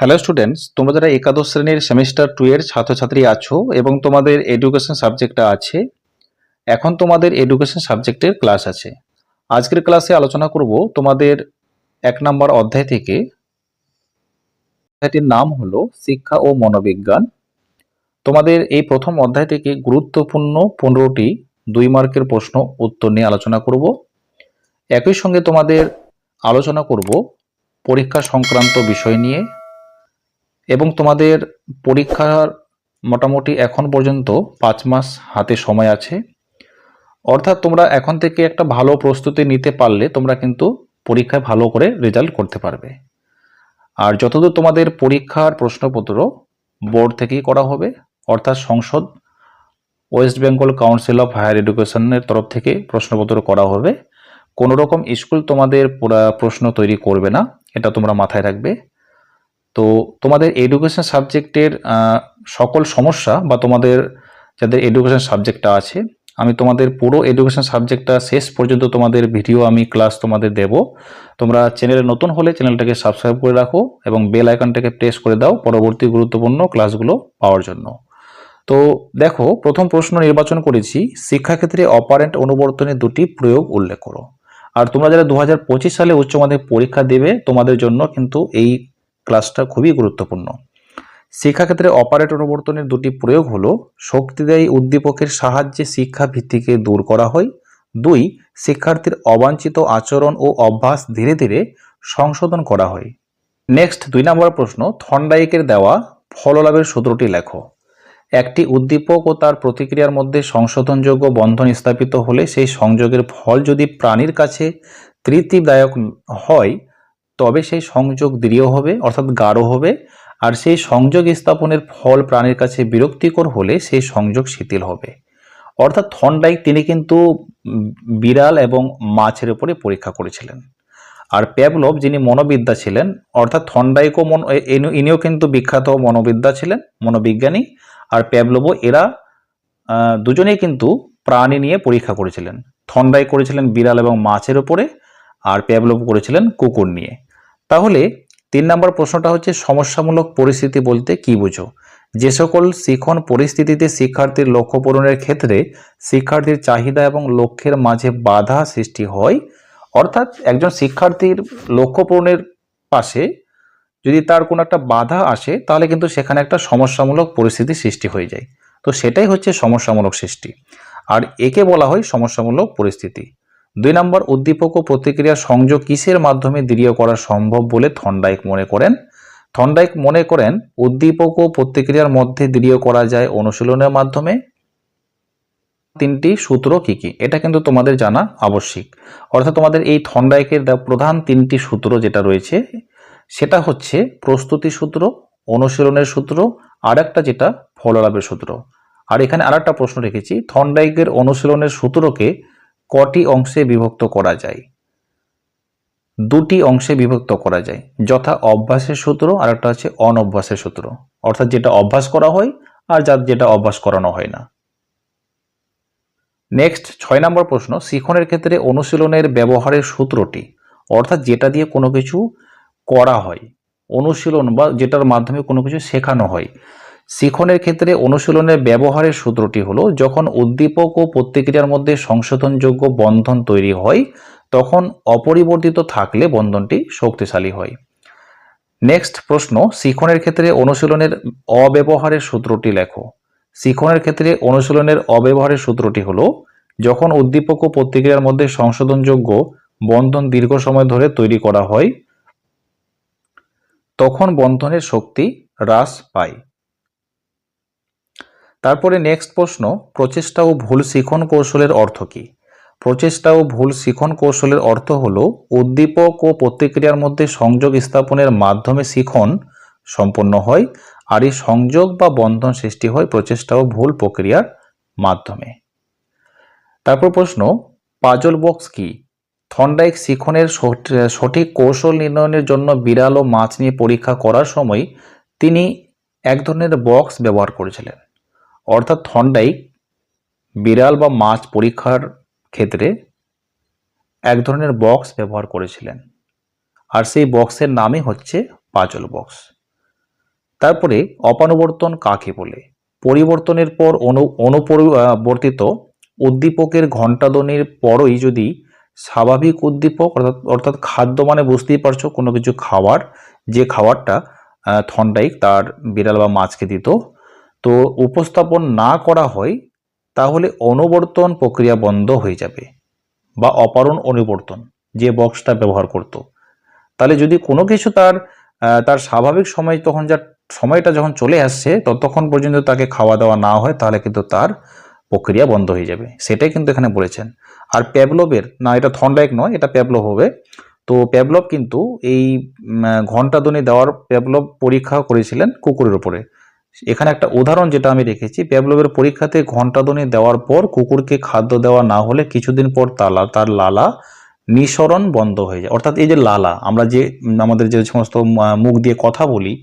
Hello students তোমরা যারা একাদশ শ্রেণির সেমিস্টার টু এর ছাত্রছাত্রী আছো এবং তোমাদের এডুকেশন সাবজেক্টটা আছে, এখন তোমাদের এডুকেশন সাবজেক্টের ক্লাস আছে। আজকের ক্লাসে আলোচনা করব তোমাদের এক নম্বর অধ্যায় থেকে। অধ্যায়টির নাম হলো শিক্ষা ও মনোবিজ্ঞান। তোমাদের এই প্রথম অধ্যায় থেকে গুরুত্বপূর্ণ পনেরোটি দুই মার্কের প্রশ্ন উত্তর নিয়ে আলোচনা করব। একই সঙ্গে তোমাদের আলোচনা করব পরীক্ষা সংক্রান্ত বিষয় নিয়ে। এবং তোমাদের পরীক্ষার মোটামুটি এখন পর্যন্ত পাঁচ মাস হাতে সময় আছে। অর্থাৎ তোমরা এখন থেকে একটা ভালো প্রস্তুতি নিতে পারলে তোমরা কিন্তু পরীক্ষায় ভালো করে রেজাল্ট করতে পারবে। আর যতদূর তোমাদের পরীক্ষার প্রশ্নপত্র বোর্ড থেকেই করা হবে, অর্থাৎ সংসদ, West Bengal council of higher এডুকেশনের তরফ থেকে প্রশ্নপত্র করা হবে। কোনো রকম স্কুল তোমাদের প্রশ্ন তৈরি করবে না, এটা তোমরা মাথায় রাখবে। তো তোমাদের এডুকেশন সাবজেক্টের সকল সমস্যা বা তোমাদের যাদের এডুকেশন সাবজেক্টটা আছে, আমি তোমাদের পুরো এডুকেশন সাবজেক্টটা শেষ পর্যন্ত তোমাদের ভিডিও আমি ক্লাস তোমাদের দেব। তোমরা চ্যানেলে নতুন হলে চ্যানেলটাকে সাবস্ক্রাইব করে রাখো এবং বেল আইকনটাকে প্রেস করে দাও পরবর্তী গুরুত্বপূর্ণ ক্লাসগুলো পাওয়ার জন্য। তো দেখো, প্রথম প্রশ্ন নির্বাচন করেছি, শিক্ষাক্ষেত্রে অপারেন্ট অনুবর্তনের দুটি প্রয়োগ উল্লেখ করো। আর তোমরা যারা দু হাজার পঁচিশ সালে উচ্চ মাধ্যমিক পরীক্ষা দেবে, তোমাদের জন্য কিন্তু এই ক্লাসটা খুবই গুরুত্বপূর্ণ। শিক্ষাক্ষেত্রে অপারেট অনুবর্তনের দুটি প্রয়োগ হলো, শক্তিদায়ী উদ্দীপকের সাহায্যে শিক্ষা ভিত্তিকে দূর করা হয়, দুই, শিক্ষার্থীর অবাঞ্ছিত আচরণ ও অভ্যাস ধীরে ধীরে সংশোধন করা হয়। নেক্সট দুই নম্বর প্রশ্ন, থন্ডাইকের দেওয়া ফললাভের সূত্রটি লেখো। একটি উদ্দীপক ও তার প্রতিক্রিয়ার মধ্যে সংশোধনযোগ্য বন্ধন স্থাপিত হলে সেই সংযোগের ফল যদি প্রাণীর কাছে তৃপ্তিদায়ক হয় তবে সেই সংযোগ দৃঢ় হবে, অর্থাৎ গাঢ় হবে, আর সেই সংযোগ স্থাপনের ফল প্রাণীর কাছে বিরক্তিকর হলে সেই সংযোগ শিথিল হবে। অর্থাৎ থন্ডাইক তিনি কিন্তু বিড়াল এবং মাছের উপরে পরীক্ষা করেছিলেন। আর প্যাবলভ যিনি মনোবিদ্যা ছিলেন, অর্থাৎ থন্ডাইকও মন ইনিও কিন্তু বিখ্যাত মনোবিদ্যা ছিলেন, মনোবিজ্ঞানী, আর প্যাবলভও এরা দুজনেই কিন্তু প্রাণী নিয়ে পরীক্ষা করেছিলেন। থন্ডাই করেছিলেন বিড়াল এবং মাছের উপরে আর প্যাবলভ করেছিলেন কুকুর নিয়ে। তাহলে তিন নম্বর প্রশ্নটা হচ্ছে, সমস্যামূলক পরিস্থিতি বলতে কি বুঝো? যে সকল শিখন পরিস্থিতিতে শিক্ষার্থীর লক্ষ্য পূরণের ক্ষেত্রে শিক্ষার্থীর চাহিদা এবং লক্ষ্যের মাঝে বাধা সৃষ্টি হয়, অর্থাৎ একজন শিক্ষার্থীর লক্ষ্য পূরণের পাশে যদি তার কোনো একটা বাধা আসে, তাহলে কিন্তু সেখানে একটা সমস্যামূলক পরিস্থিতি সৃষ্টি হয়ে যায়। তো সেটাই হচ্ছে সমস্যামূলক সৃষ্টি। আর একে বলা হয় সমস্যামূলক পরিস্থিতি। দুই নম্বর, উদ্দীপক ও প্রতিক্রিয়া সংযোগ কিসের মাধ্যমে দৃঢ় করা সম্ভব বলে থন্ডাইক মনে করেন? থন্ডাইক মনে করেন, উদ্দীপক ও প্রতিক্রিয়ার মধ্যে দৃঢ় করা যায় অনুশীলনের মাধ্যমে? তিনটি সূত্র কি কি? এটা কিন্তু তোমাদের জানা আবশ্যিক। অর্থাৎ তোমাদের এই থন্ডাইকের প্রধান তিনটি সূত্র যেটা রয়েছে, সেটা হচ্ছে প্রস্তুতি সূত্র, অনুশীলনের সূত্র আর একটা যেটা ফললাভের সূত্র। আর এখানে আর একটা প্রশ্ন রেখেছি, থন্ডাইকের অনুশীলনের সূত্রকে কটি অংশে বিভক্ত করা যায়? দুটি অংশে বিভক্ত করা যায়। যথা অভ্যাসের সূত্র আর একটা হচ্ছে অনভ্যাসের সূত্র। অর্থাৎ যেটা অভ্যাস করা হয় আর যার যেটা অভ্যাস করানো হয় না। নেক্সট ছয় নম্বর প্রশ্ন, শিখনের ক্ষেত্রে অনুশীলনের ব্যবহারের সূত্রটি, অর্থাৎ যেটা দিয়ে কোনো কিছু করা হয়। অনুশীলন বা যেটার মাধ্যমে কোনো কিছু শেখানো হয়। শিখনের ক্ষেত্রে অনুশীলনের ব্যবহারের সূত্রটি হলো, যখন উদ্দীপক ও প্রতিক্রিয়ার মধ্যে সংশোধনযোগ্য বন্ধন তৈরি হয়, তখন অপরিবর্তিত থাকলে বন্ধনটি শক্তিশালী হয়। নেক্সট প্রশ্ন, শিখনের ক্ষেত্রে অনুশীলনের অব্যবহারের সূত্রটি লেখো। শিখনের ক্ষেত্রে অনুশীলনের অব্যবহারের সূত্রটি হলো, যখন উদ্দীপক ও প্রতিক্রিয়ার মধ্যে সংশোধনযোগ্য বন্ধন দীর্ঘ সময় ধরে তৈরি করা হয়, তখন বন্ধনের শক্তি হ্রাস পায়। তারপরে নেক্সট প্রশ্ন, প্রচেষ্টা ও ভুল শিখন কৌশলের অর্থ কী? প্রচেষ্টা ও ভুল শিখন কৌশলের অর্থ হল উদ্দীপক ও প্রতিক্রিয়ার মধ্যে সংযোগ স্থাপনের মাধ্যমে শিখন সম্পন্ন হয়, আর এই সংযোগ বা বন্ধন সৃষ্টি হয় প্রচেষ্টা ও ভুল প্রক্রিয়ার মাধ্যমে। তারপর প্রশ্ন, পাজল বক্স কি? থন্ডাইক শিখনের সঠিক কৌশল নির্ণয়নের জন্য বিড়াল ও মাছ নিয়ে পরীক্ষা করার সময় তিনি এক ধরনের বক্স ব্যবহার করেছিলেন। অর্থাৎ থন্ডাইক বিড়াল বা মাছ পরীক্ষার ক্ষেত্রে এক ধরনের বক্স ব্যবহার করেছিলেন। আর সেই বক্সের নামই হচ্ছে পাজল বক্স। তারপরে অপানুবর্তন কাকে বলে? পরিবর্তনের পর অনু, অনুপরিবর্তিত উদ্দীপকের ঘণ্টাধ্বনির পরই যদি স্বাভাবিক উদ্দীপক অর্থাৎ অর্থাৎ খাদ্য মানে বুঝতেই পারছ কোনো কিছু খাবার যে খাবারটা থন্ডাইক তার বিড়াল বা মাছকে দিত তো উপস্থাপন না করা হয়, তাহলে অনুবর্তন প্রক্রিয়া বন্ধ হয়ে যাবে বা অপারণ অনুবর্তন যে বক্সটা ব্যবহার করত। তাহলে যদি কোনো কিছু তার তার স্বাভাবিক সময় তখন যা সময়টা যখন চলে আসছে, ততক্ষণ পর্যন্ত তাকে খাওয়া দাওয়া না হয়, তাহলে কিন্তু তার প্রক্রিয়া বন্ধ হয়ে যাবে। সেটাই কিন্তু এখানে বলেছেন। আর প্যাবলবের না, এটা থন্ডাইক নয়, এটা প্যাবলব হবে। তো প্যাবলব কিন্তু এই ঘন্টাধ্বনি দেওয়ার প্যাবলব পরীক্ষা করেছিলেন কুকুরের উপরে। এখানে একটা উদাহরণ যেটা আমি রেখেছি প্যাবলবের পরীক্ষাতে ঘণ্টাধ্বনি দেওয়ার পর কুকুরকে খাদ্য দেওয়া না হলে কিছুদিন পর তালা, তার লালা নিঃসরণ বন্ধ হয়ে যায়। অর্থাৎ এই যে লালা, আমরা যে, আমাদের যে সমস্ত মুখ দিয়ে কথা বলি,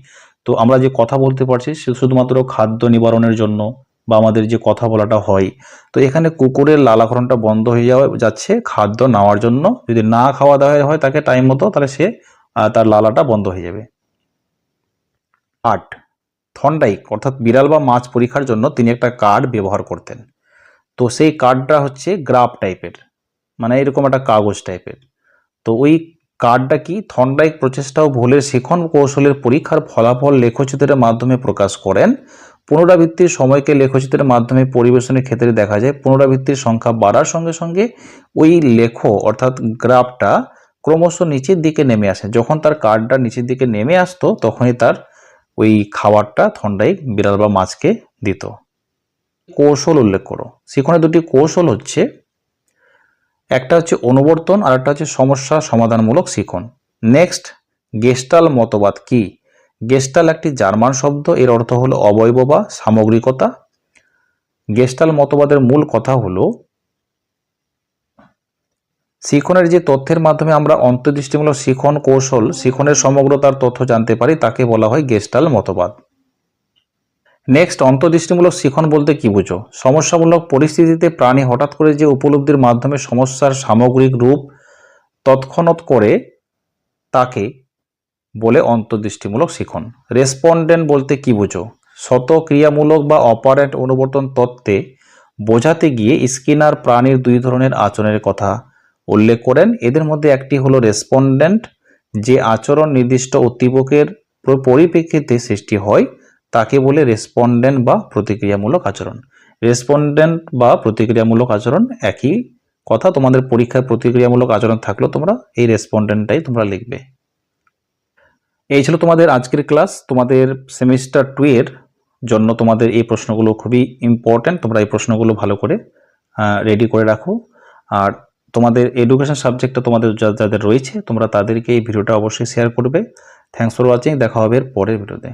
তো আমরা যে কথা বলতে পারছি শুধুমাত্র খাদ্য নিবারণের জন্য বা আমাদের যে কথা বলাটা হয়, তো এখানে কুকুরের লালাকরণটা বন্ধ হয়ে যাওয়া, যাচ্ছে খাদ্য নেওয়ার জন্য। যদি না খাওয়া দাওয়া হয় তাকে টাইম মতো তাহলে সে তার লালাটা বন্ধ হয়ে যাবে। আট থন্ডাইক, অর্থাৎ বিড়াল বা মাছ পরীক্ষার জন্য তিনি একটা কার্ড ব্যবহার করতেন। তো সেই কার্ডটা হচ্ছে গ্রাফ টাইপের মানে এরকম একটা কাগজ টাইপের তো ওই কার্ডটা কি থন্ডাইক প্রচেষ্টা ও ভুলের শিখন কৌশলের পরীক্ষার ফলাফল লেখচিত্রের মাধ্যমে প্রকাশ করেন। পুনরাবৃত্তির সময়কে লেখচিত্রের মাধ্যমে পরিবেশনের ক্ষেত্রে দেখা যায়, পুনরাবৃত্তির সংখ্যা বাড়ার সঙ্গে সঙ্গে ওই লেখ, অর্থাৎ গ্রাফটা ক্রমশ নিচের দিকে নেমে আসে। যখন তার কার্ডটা নিচের দিকে নেমে আসতো, তখনই তার ওই খাবারটা থন্ডাইক বিড়াল বা মাছকে দিত। কৌশল উল্লেখ করো। সেখানে দুটি কৌশল হচ্ছে, একটা হচ্ছে অনুবর্তন আর একটা হচ্ছে সমস্যা সমাধানমূলক শিখন। নেক্সট গেস্টাল মতবাদ কি? গেস্টাল একটি জার্মান শব্দ, এর অর্থ হলো অবয়ব বা সামগ্রিকতা। গেস্টাল মতবাদের মূল কথা হলো শিখনের যে তথ্যের মাধ্যমে আমরা অন্তর্দৃষ্টিমূলক শিখন কৌশল, শিখনের সমগ্রতার তথ্য জানতে পারি, তাকে বলা হয় গেস্টাল মতবাদ। নেক্সট অন্তর্দৃষ্টিমূলক শিখন বলতে কি বুঝো? সমস্যামূলক পরিস্থিতিতে প্রাণী হঠাৎ করে যে উপলব্ধির মাধ্যমে সমস্যার সামগ্রিক রূপ তৎক্ষণাৎ করে তাকে বলে অন্তর্দৃষ্টিমূলক শিখন। রেসপন্ডেন্ট বলতে কি বুঝো? শতক্রিয়ামূলক বা অপারেন্ট অনুবর্তন তত্ত্বে বোঝাতে গিয়ে স্কিনার প্রাণীর দুই ধরনের আচরণের কথা উল্লেখ করেন। এদের মধ্যে একটি হলো রেসপন্ডেন্ট যে আচরণ নির্দিষ্ট উদ্দীপকের পরিপ্রেক্ষিতে সৃষ্টি হয়, তাকে বলে রেসপন্ডেন্ট বা প্রতিক্রিয়ামূলক আচরণ। রেসপন্ডেন্ট বা প্রতিক্রিয়ামূলক আচরণ একই কথা, তোমাদের পরীক্ষায় প্রতিক্রিয়ামূলক আচরণ থাকলেও তোমরা এই রেসপন্ডেন্টটাই তোমরা লিখবে। এই ছিল তোমাদের আজকের ক্লাস তোমাদের সেমিস্টার টু এর জন্য তোমাদের এই প্রশ্নগুলো খুবই ইম্পর্ট্যান্ট তোমরা এই প্রশ্নগুলো ভালো করে রেডি করে রাখো। আর তোমাদের এডুকেশন সাবজেক্টটা তোমাদের যাদের যাদের রয়েছে, তোমরা তাদেরকে এই ভিডিওটা অবশ্যই শেয়ার করবে। থ্যাংকস ফর ওয়াচিং দেখা হবে এর পরের ভিডিওতে